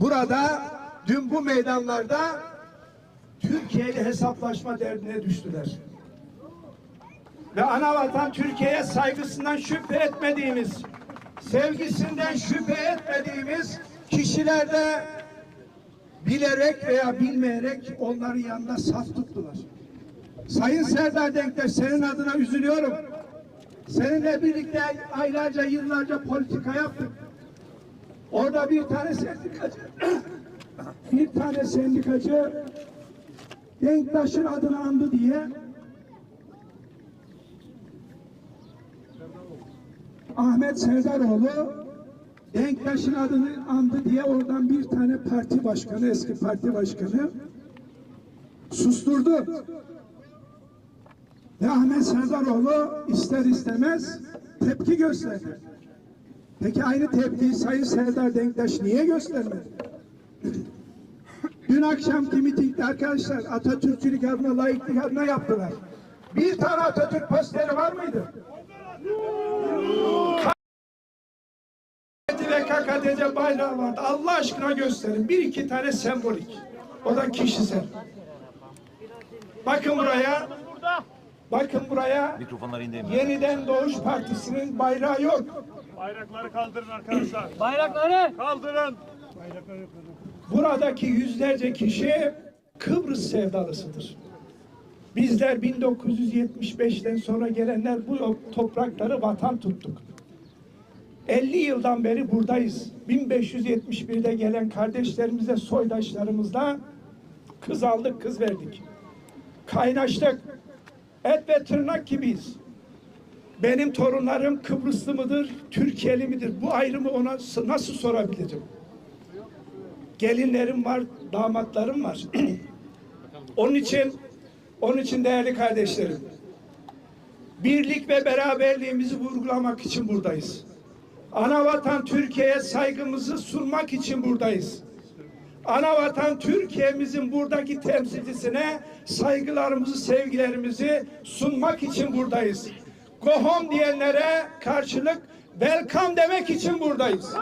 burada dün bu meydanlarda Türkiye ile hesaplaşma derdine düştüler. Ve ana vatan Türkiye'ye saygısından şüphe etmediğimiz, sevgisinden şüphe etmediğimiz kişiler de bilerek veya bilmeyerek onların yanında saf tuttular. Sayın Serdar Denktaş senin adına üzülüyorum. Seninle birlikte aylarca yıllarca politika yaptık. Orada bir tane sendikacı bir tane sendikacı Denktaş'ın adını andı diye Ahmet Serdaroğlu Denktaş'ın adını andı diye oradan bir tane parti başkanı, eski parti başkanı susturdu. Ve Ahmet Serdaroğlu ister istemez tepki gösterdi. Peki aynı tepkiyi Sayın Serdar Denktaş niye göstermedi? Dün akşamki mitingde arkadaşlar Atatürkçülük adına, layıklık adına yaptılar. Bir tane Atatürk posteri var mıydı? KKTC bayrağı vardı. Allah aşkına gösterin. Bir iki tane sembolik. O da kişisel. Bakın buraya. Bakın buraya. Yeniden Doğuş Partisi'nin bayrağı yok. Bayrakları kaldırın arkadaşlar. Bayrakları Kaldırın. Buradaki yüzlerce kişi Kıbrıs sevdalısıdır. Bizler 1975'ten sonra gelenler bu toprakları vatan tuttuk. 50 yıldan beri buradayız. 1571'de gelen kardeşlerimize, soydaşlarımızla kız aldık, kız verdik. Kaynaştık. Et ve tırnak gibiyiz. Benim torunlarım Kıbrıslı mıdır, Türkiye'li midir? Bu ayrımı ona nasıl sorabilirim? gelinlerim var, damatlarım var. onun için onun için değerli kardeşlerim birlik ve beraberliğimizi vurgulamak için buradayız. Ana vatan Türkiye'ye saygımızı sunmak için buradayız. Ana vatan Türkiye'mizin buradaki temsilcisine saygılarımızı, sevgilerimizi sunmak için buradayız. Go home diyenlere karşılık welcome demek için buradayız.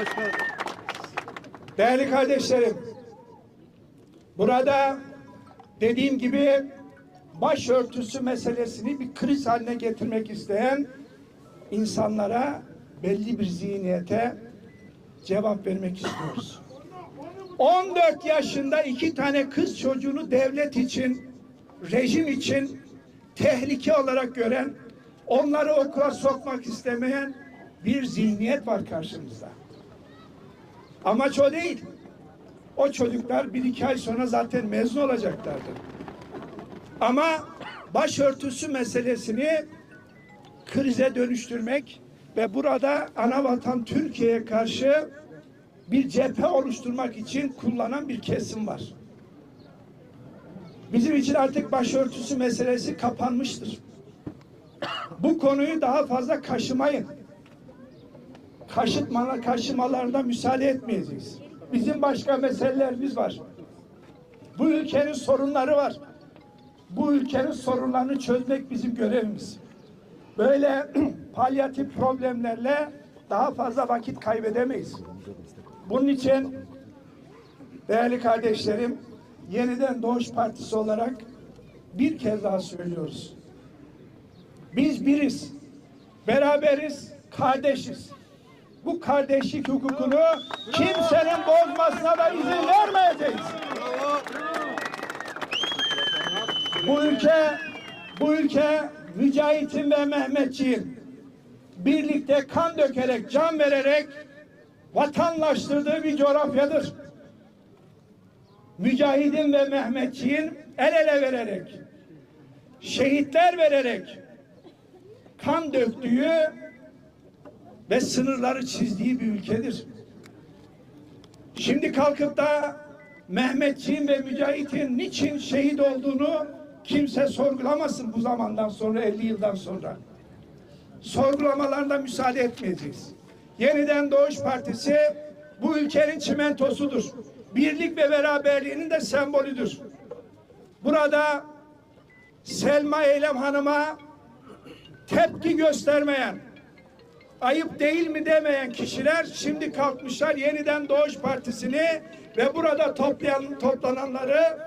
Başkanım. Değerli kardeşlerim, burada dediğim gibi başörtüsü meselesini bir kriz haline getirmek isteyen insanlara belli bir zihniyete cevap vermek istiyoruz. 14 yaşında iki tane kız çocuğunu devlet için, rejim için tehlike olarak gören, onları okula sokmak istemeyen bir zihniyet var karşımızda. Amaç o değil. O çocuklar bir iki ay sonra zaten mezun olacaklardı. Ama başörtüsü meselesini krize dönüştürmek ve burada ana vatan Türkiye'ye karşı bir cephe oluşturmak için kullanan bir kesim var. Bizim için artık başörtüsü meselesi kapanmıştır. Bu konuyu daha fazla kaşımayın kaşıtmalar, kaşımalarına müsaade etmeyeceğiz. Bizim başka meselelerimiz var. Bu ülkenin sorunları var. Bu ülkenin sorunlarını çözmek bizim görevimiz. Böyle palyatif problemlerle daha fazla vakit kaybedemeyiz. Bunun için değerli kardeşlerim yeniden Doğuş Partisi olarak bir kez daha söylüyoruz. Biz biriz, beraberiz, kardeşiz bu kardeşlik hukukunu kimsenin bozmasına da izin vermeyeceğiz. Bu ülke, bu ülke Mücahit'in ve Mehmetçiğin birlikte kan dökerek, can vererek vatanlaştırdığı bir coğrafyadır. Mücahidin ve Mehmetçiğin el ele vererek, şehitler vererek kan döktüğü ve sınırları çizdiği bir ülkedir. Şimdi kalkıp da Mehmetçiğin ve Mücahit'in niçin şehit olduğunu kimse sorgulamasın bu zamandan sonra 50 yıldan sonra. Sorgulamalarına müsaade etmeyeceğiz. Yeniden Doğuş Partisi bu ülkenin çimentosudur. Birlik ve beraberliğinin de sembolüdür. Burada Selma Eylem Hanım'a tepki göstermeyen, ayıp değil mi demeyen kişiler şimdi kalkmışlar yeniden Doğuş Partisi'ni ve burada toplayan toplananları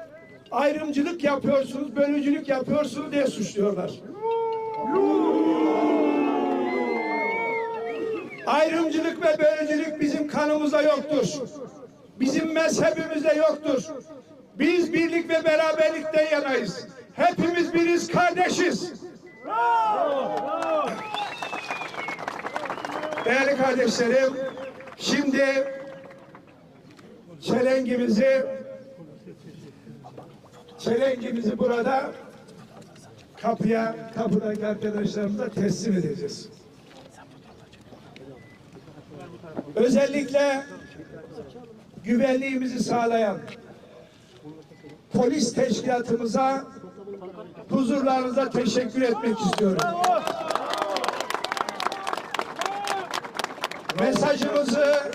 ayrımcılık yapıyorsunuz, bölücülük yapıyorsunuz diye suçluyorlar. Ayrımcılık ve bölücülük bizim kanımızda yoktur. Bizim mezhebimizde yoktur. Biz birlik ve beraberlikten yanayız. Hepimiz biriz, kardeşiz. Değerli kardeşlerim, şimdi çelengimizi çelengimizi burada kapıya, kapıdaki arkadaşlarımıza teslim edeceğiz. Özellikle güvenliğimizi sağlayan polis teşkilatımıza huzurlarınıza teşekkür etmek istiyorum. Mesajımızı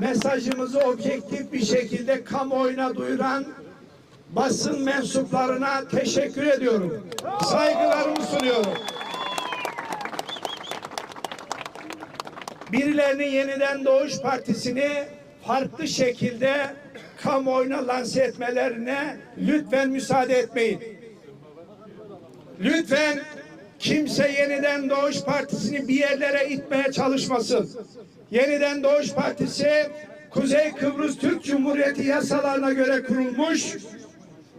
mesajımızı objektif bir şekilde kamuoyuna duyuran basın mensuplarına teşekkür ediyorum. Saygılarımı sunuyorum. Birilerinin yeniden Doğuş Partisi'ni farklı şekilde kamuoyuna lanse etmelerine lütfen müsaade etmeyin. Lütfen kimse yeniden Doğuş Partisi'ni bir yerlere itmeye çalışmasın. Yeniden Doğuş Partisi Kuzey Kıbrıs Türk Cumhuriyeti yasalarına göre kurulmuş,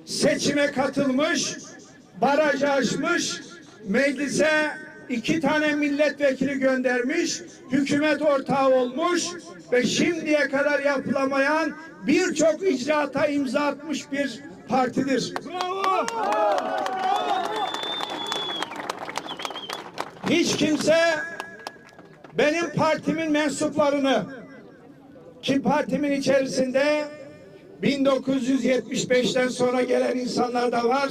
seçime katılmış, barajı aşmış, meclise iki tane milletvekili göndermiş, hükümet ortağı olmuş ve şimdiye kadar yapılamayan birçok icraata imza atmış bir partidir. Hiç kimse benim partimin mensuplarını ki partimin içerisinde 1975'ten sonra gelen insanlar da var.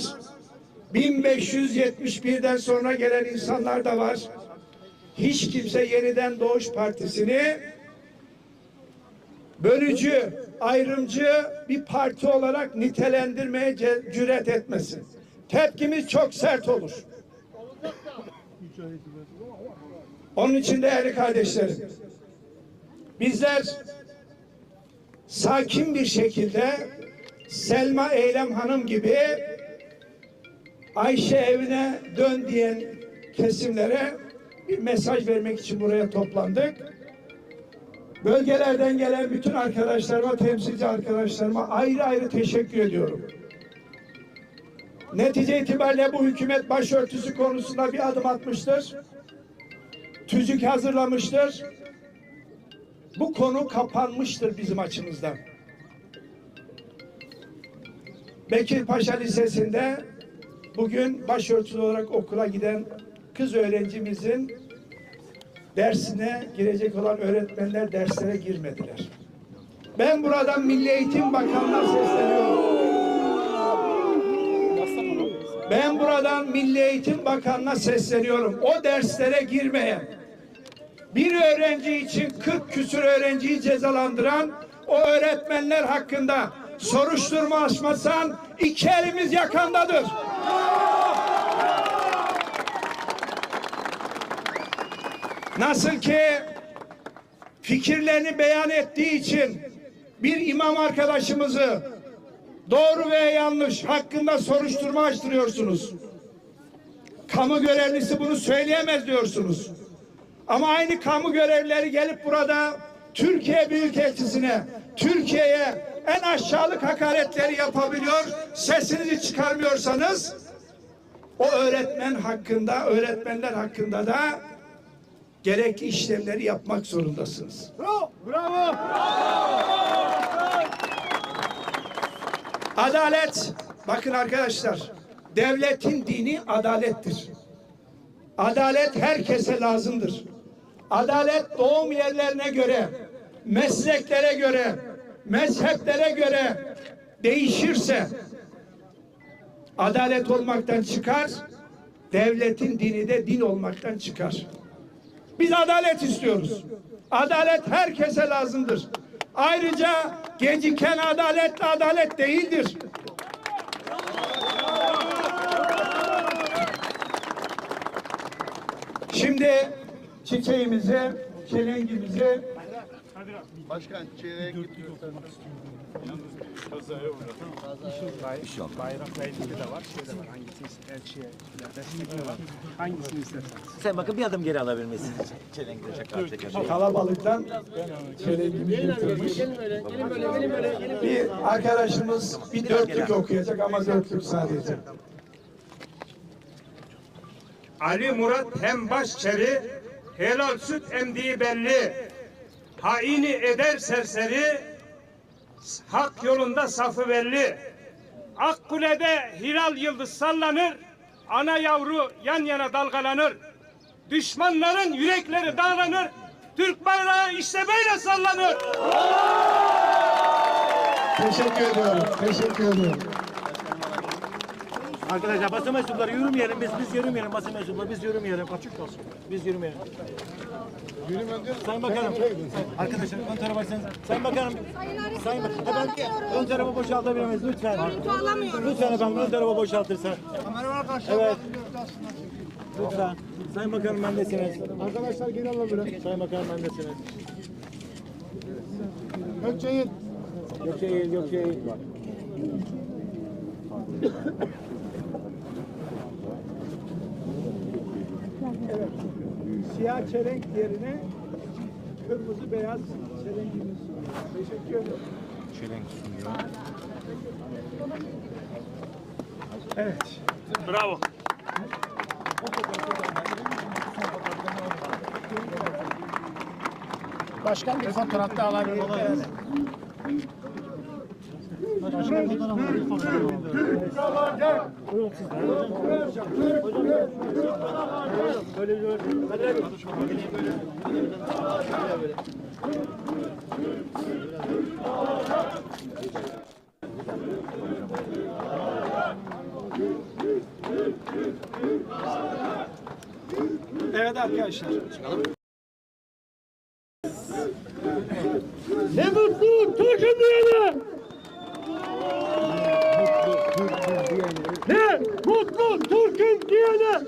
1571'den sonra gelen insanlar da var. Hiç kimse yeniden Doğuş Partisi'ni bölücü, ayrımcı bir parti olarak nitelendirmeye cüret etmesin. Tepkimiz çok sert olur. Onun için değerli kardeşlerim, bizler sakin bir şekilde Selma Eylem Hanım gibi Ayşe evine dön diyen kesimlere bir mesaj vermek için buraya toplandık. Bölgelerden gelen bütün arkadaşlarıma, temsilci arkadaşlarıma ayrı ayrı teşekkür ediyorum. Netice itibariyle bu hükümet başörtüsü konusunda bir adım atmıştır. Tüzük hazırlamıştır. Bu konu kapanmıştır bizim açımızdan. Bekirpaşa Lisesi'nde bugün başörtülü olarak okula giden kız öğrencimizin dersine girecek olan öğretmenler derslere girmediler. Ben buradan Milli Eğitim Bakanı'na sesleniyorum. Ben buradan Milli Eğitim Bakanı'na sesleniyorum. O derslere girmeyen, bir öğrenci için 40 küsur öğrenciyi cezalandıran o öğretmenler hakkında soruşturma açmasan iki elimiz yakandadır. Nasıl ki fikirlerini beyan ettiği için bir imam arkadaşımızı doğru veya yanlış hakkında soruşturma açtırıyorsunuz. Kamu görevlisi bunu söyleyemez diyorsunuz. Ama aynı kamu görevlileri gelip burada Türkiye Büyükelçisi'ne, Türkiye'ye en aşağılık hakaretleri yapabiliyor. Sesinizi çıkarmıyorsanız o öğretmen hakkında, öğretmenler hakkında da gerekli işlemleri yapmak zorundasınız. Bravo. Adalet, bakın arkadaşlar, devletin dini adalettir. Adalet herkese lazımdır. Adalet doğum yerlerine göre, mesleklere göre, mezheplere göre değişirse adalet olmaktan çıkar, devletin dini de din olmaktan çıkar. Biz adalet istiyoruz. Adalet herkese lazımdır. Ayrıca geciken adalet de adalet değildir. Şimdi çiçeğimizi, çelengimizi Başkan çeyrek Bayrakla ilgili de var. Şeyde var. Hangisini ister? Elçiye destekliyorlar. Hangisini istersen. Sen bakın bir adım geri alabilir misin? Çelenkle şaka çeker. kalabalıktan çelengimizi getirmiş. Bir arkadaşımız bir dörtlük okuyacak ama dörtlük sadece. Ali Murat hem başçeri, helal süt emdiği belli. Haini eder serseri, hak yolunda safı belli. Akkule'de hilal yıldız sallanır, ana yavru yan yana dalgalanır. Düşmanların yürekleri dağlanır, Türk bayrağı işte böyle sallanır. Teşekkür ediyorum. Teşekkür ediyorum. Arkadaşlar basın mensupları yürümeyelim biz biz yürümeyelim basın mensupları biz yürümeyelim. Açık olsun. Biz yürümeyelim. Sayın Bakanım. Arkadaşlar ön tarafa sen. Sayın Bakanım. Sayın Bakanım. Efendim ön tarafı boşaltabilir miyiz lütfen? Lütfen efendim ön tarafı boşaltırsan. Evet. Lütfen. Sayın Bakanım bendesiniz. Arkadaşlar geri alabilir. Sayın Bakanım bendesiniz. Gökçeyin. Gökçeyin, Gökçeyin. Siyah çelenk yerine kırmızı beyaz çelengimiz. Teşekkür ederim. Evet. Bravo. Başkan bir fotoğraf da alabilir miyiz? Evet arkadaşlar. Ne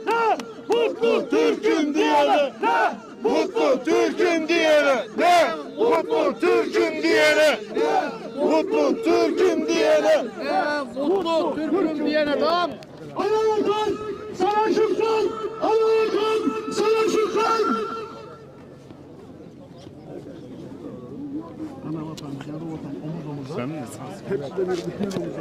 ne? Mutlu Türk'üm diyene ne? Mutlu Türk'üm diyene ne? Mutlu Türk'üm diyene ne? Mutlu Türk'üm diyene ne? Mutlu Türk'üm diyene tamam. Anadolu'dan sana şükran, Anadolu'dan sana şükran. Ana vatan, canı vatan, omuz omuza. Sen mi? Hepsi de bir omuz omuza.